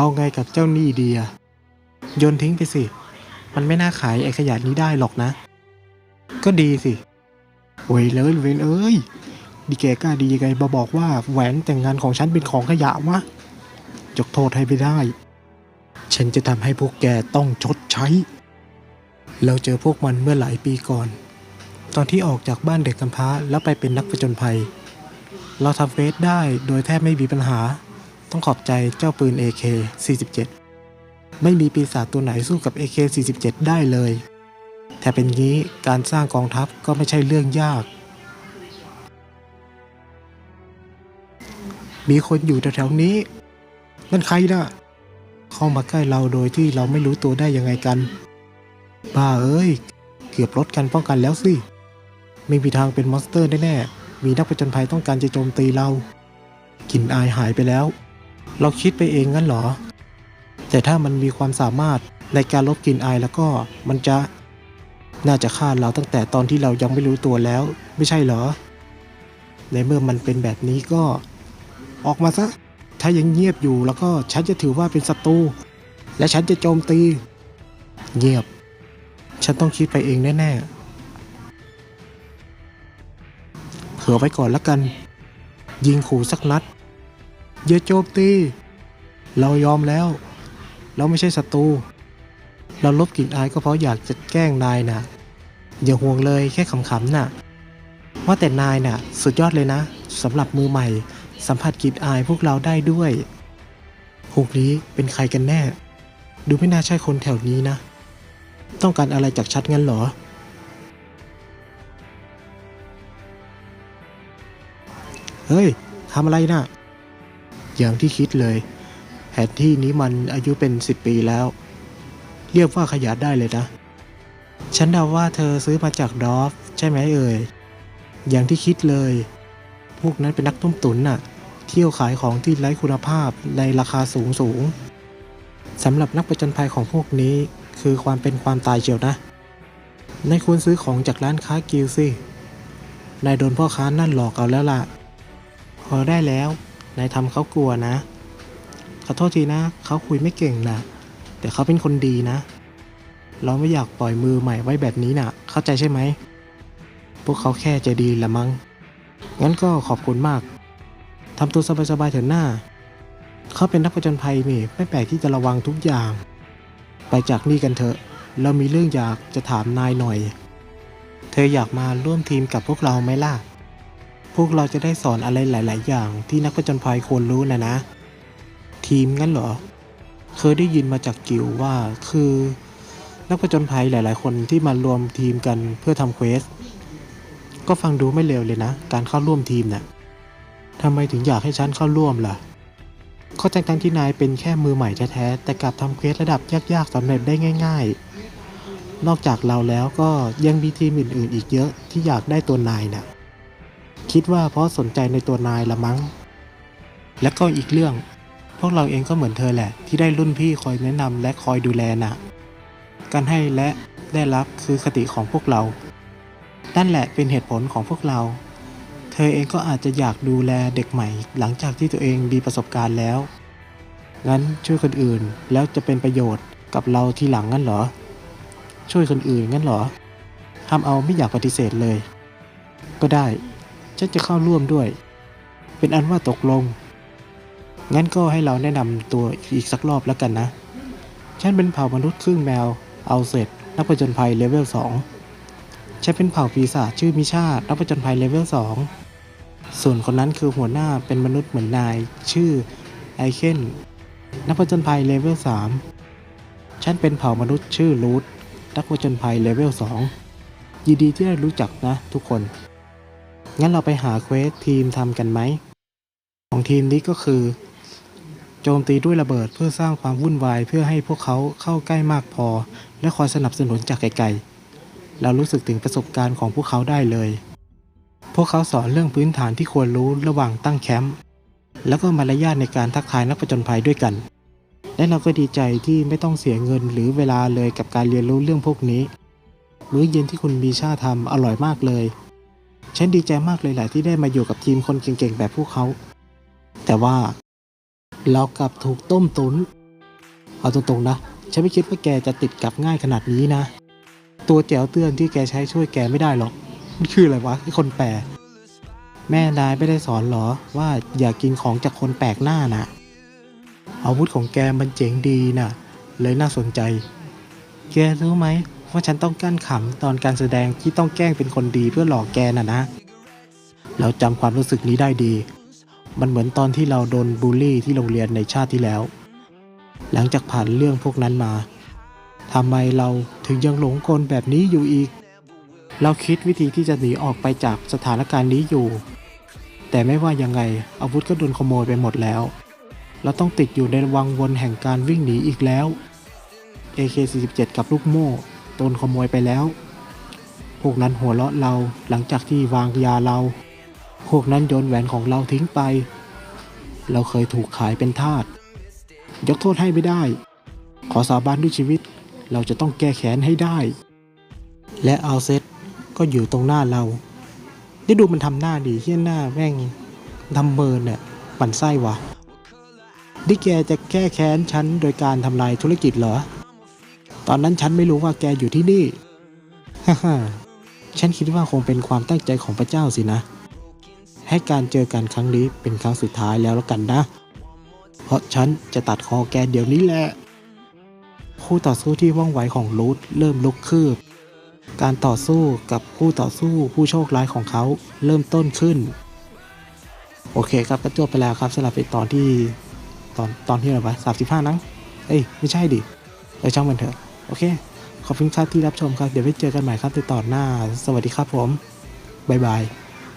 เอาไงกับเจ้าหนี้ดีอะโยนทิ้งไปสิ มันไม่น่าขายไอ้ขยะนี้ได้หรอกนะ ก็ดีสิเว้ยเลยเวนเอ้ย ดีแกกล้าดียังไงมาบอกว่าแหวนแต่งงานของฉันเป็นของขยะวะจกโทษให้ไม่ได้ ฉันจะทำให้พวกแกต้องชดใช้ เราเจอพวกมันเมื่อหลายปีก่อน ตอนที่ออกจากบ้านเด็กกำพร้าแล้วไปเป็นนักผจญภัย เราทำเฟสได้โดยแทบไม่มีปัญหา ต้องขอบใจเจ้าปืน AK-47 ไม่มีปีศาจตัวไหนสู้กับ AK-47 ได้เลยแต่เป็นงี้การสร้างกองทัพก็ไม่ใช่เรื่องยาก มีคนอยู่แถวๆนี้นั่นใครนะเข้ามาใกล้เราโดยที่เราไม่รู้ตัวได้ยังไงกัน บ้าเอ้ย เกือบลดกันป้องกันแล้วสิ ไม่มีทางเป็นมอนสเตอร์แน่ๆมีนักผจญภัยต้องการจะโจมตีเรากลิ่นอายหายไปแล้ว เราคิดไปเองงั้นเหรอ แต่ถ้ามันมีความสามารถในการลบกลิ่นอายแล้วก็มันจะ น่าจะฆ่าเราตั้งแต่ตอนที่เรายังไม่รู้ตัวแล้ว ไม่ใช่เหรอ ในเมื่อมันเป็นแบบนี้ก็ ออกมาซะ ถ้ายังเงียบอยู่แล้วก็ฉันจะถือว่าเป็นศัตรูและฉันจะโจมตี เงียบ ฉันต้องคิดไปเองแน่ๆเผื่อไว้ก่อนละกัน ยิงขู่สักนัด อย่าโจมตี เรายอมแล้ว เราไม่ใช่ศัตรู เราลบกลิ่นอายก็เพราะอยากจะแกล้งนายนะอย่าห่วงเลยแค่ขำๆน่ะ ว่าแต่นายน่ะ สุดยอดเลยนะสำหรับมือใหม่ สัมผัสกลิ่นอายพวกเราได้ด้วยพวกนี้เป็นใครกันแน่ ดูไม่น่าใช่คนแถวนี้นะ ต้องการอะไรจากชัดงั้นเหรอ เฮ้ยทำอะไรนะ่ะ อย่างที่คิดเลยแผนที่นี้มันอายุเป็นสิบปีแล้ว เรียกว่าขยะได้เลยนะ ฉันเดาว่าเธอซื้อมาจากดอฟ ใช่ไหมเอ่ย อย่างที่คิดเลย พวกนั้นเป็นนักต้มตุ๋นน่ะ เที่ยวขายของที่ไร้คุณภาพในราคาสูงสูงสำหรับนักประจนภัยของพวกนี้คือความเป็นความตายเชียวนะ นายควรซื้อของจากร้านค้ากิลสิ นายโดนพ่อค้านั่นหลอกเอาแล้วล่ะ พอได้แล้ว นายทำเขากลัวนะ ขอโทษทีนะ เขาคุยไม่เก่งนะแต่เขาเป็นคนดีนะ เราไม่อยากปล่อยมือใหม่ไว้แบบนี้นะ่ะ เข้าใจใช่ไหม พวกเขาแค่ใจดีละมั้ง งั้นก็ขอบคุณมาก ทำตัวสบายๆเถอะหน้า เขาเป็นนักผจญภัยนี่ไม่แปลกที่จะระวังทุกอย่าง ไปจากนี่กันเถอะ เรามีเรื่องอยากจะถามนายหน่อย เธออยากมาร่วมทีมกับพวกเราไหมล่ะ วกเราจะได้สอนอะไรหลาย ๆ อย่างที่นักผจญภัยควรรู้นะนะ ทีมงั้นเหรอ เคยได้ยินมาจากกิวว่าคือ นักผจญภัยหลาย ๆ คนที่มารวมทีมกันเพื่อทำเควส ก็ฟังดูไม่เลวเลยนะ การเข้าร่วมทีมน่ะทำไมถึงอยากให้ฉันเข้าร่วมล่ะข้อแตกต่างที่นายเป็นแค่มือใหม่แท้ๆแต่กลับทำเควสระดับยาก ๆสำเร็จได้ง่าย ๆ นอกจากเราแล้วก็ยังมีทีมอื่น ๆ อีกเยอะที่อยากได้ตัวนายน่ะ คิดว่าเพราะสนใจในตัวนายละมั้ง และก็อีกเรื่อง พวกเราเองก็เหมือนเธอแหละ ที่ได้รุ่นพี่คอยแนะนำและคอยดูแลน่ะ การให้และได้รับคือคติของพวกเรา นั่นแหละเป็นเหตุผลของพวกเรา เธอเองก็อาจจะอยากดูแลเด็กใหม่ หลังจากที่ตัวเองมีประสบการณ์แล้ว งั้นช่วยคนอื่นแล้วจะเป็นประโยชน์กับเราทีหลังงั้นเหรอ ช่วยคนอื่นงั้นเหรอทำเอาไม่อยากปฏิเสธเลย ก็ได้ ฉันจะเข้าร่วมด้วย เป็นอันว่าตกลง งั้นก็ให้เราแนะนำตัวอีกสักรอบแล้วกันนะ ฉันเป็นเผ่ามนุษย์ครึ่งแมว เอาเสร็จนักผจญภัยเลเวล2ฉันเป็นเผ่าปีศาจชื่อมิชานักผจญภัยเลเวล2ส่วนคนนั้นคือหัวหน้าเป็นมนุษย์เหมือนนาย ชื่อไอเคนนักผจญภัยเลเวล3ฉันเป็นเผ่ามนุษย์ชื่อรูทนักผจญภัยเลเวล2ยินดีที่ได้รู้จักนะทุกคน งั้นเราไปหาเควสทีมทำกันไหม ของทีมนี้ก็คือ โจมตีด้วยระเบิดเพื่อสร้างความวุ่นวายเพื่อให้พวกเขาเข้าใกล้มากพอ และคอยสนับสนุนจากไกลๆ เรารู้สึกถึงประสบการณ์ของพวกเขาได้เลย พวกเขาสอนเรื่องพื้นฐานที่ควรรู้ระหว่างตั้งแคมป์แล้วก็มารยาทในการทักทายนักผจญภัยด้วยกัน และเราก็ดีใจที่ไม่ต้องเสียเงินหรือเวลาเลยกับการเรียนรู้เรื่องพวกนี้ มื้อเย็นที่คุณมีชาทำอร่อยมากเลย ฉันดีใจมากเลยแหละที่ได้มาอยู่กับทีมคนเก่งๆแบบพวกเขา แต่ว่าเรากลับถูกต้มตุน เอาตรงๆนะ ฉันไม่คิดว่าแกจะติดกับง่ายขนาดนี้นะ ตัวแจวเตือนที่แกใช้ช่วยแกไม่ได้หรอก มันคืออะไรวะไอ้คนแปลแม่นายไม่ได้สอนหรอว่าอย่ากินของจากคนแปลกหน้านะอาวุธของแกมันเจ๋งดีนะ่ะ เลยน่าสนใจ แกรู้ไหม ว่าฉันต้องกั้นขำตอนการแสดงที่ต้องแกล้งเป็นคนดีเพื่อหลอกแกน่ะนะ เราจำความรู้สึกนี้ได้ดี มันเหมือนตอนที่เราโดนบูลลี่ที่โรงเรียนในชาติที่แล้ว หลังจากผ่านเรื่องพวกนั้นมาทำไมเราถึงยังหลงกลแบบนี้อยู่อีก เราคิดวิธีที่จะหนีออกไปจากสถานการณ์นี้อยู่ แต่ไม่ว่ายังไงอาวุธก็โดนขโมยไปหมดแล้ว เราต้องติดอยู่ในวังวนแห่งการวิ่งหนีอีกแล้ว AK47 กับลูกโม่ โดนขโมยไปแล้ว พวกนั้นหัวเราะเราหลังจากที่วางยาเรา พวกนั้นโยนแหวนของเราทิ้งไป เราเคยถูกขายเป็นทาส ยกโทษให้ไม่ได้ ขอสาบานด้วยชีวิต เราจะต้องแก้แค้นให้ได้ และเอาเซตก็อยู่ตรงหน้าเราได้ดูมันทำหน้าดีเฮี้ยหน้าแม่งทำเมินเนี่ยปั่นไส้วะนี่แกจะแก้แค้นฉันโดยการทำลายธุรกิจเหรอ ตอนนั้นฉันไม่รู้ว่าแกอยู่ที่นี่ ฮ่าฮ่าฉันคิดว่าคงเป็นความตั้งใจของพระเจ้าสินะ ให้การเจอกันครั้งนี้เป็นครั้งสุดท้ายแล้วแล้วกันนะ เพราะฉันจะตัดคอแกเดี๋ยวนี้แหละ คู่ต่อสู้ที่ว่องไวของรูทเริ่มลุกคืบ การต่อสู้กับคู่ต่อสู้ผู้โชคร้ายของเขาเริ่มต้นขึ้น โอเคครับก็จบไปแล้วครับสำหรับในตอนที่ตอนตอนที่อะไรวะสามสิบห้านังเอ้ยไม่ใช่ดิเออช่างมันเถอะ โอเค ขอบคุณครับที่รับชมครับ เดี๋ยวไว้เจอกันใหม่ครับในตอนหน้า สวัสดีครับผม บ๊ายบาย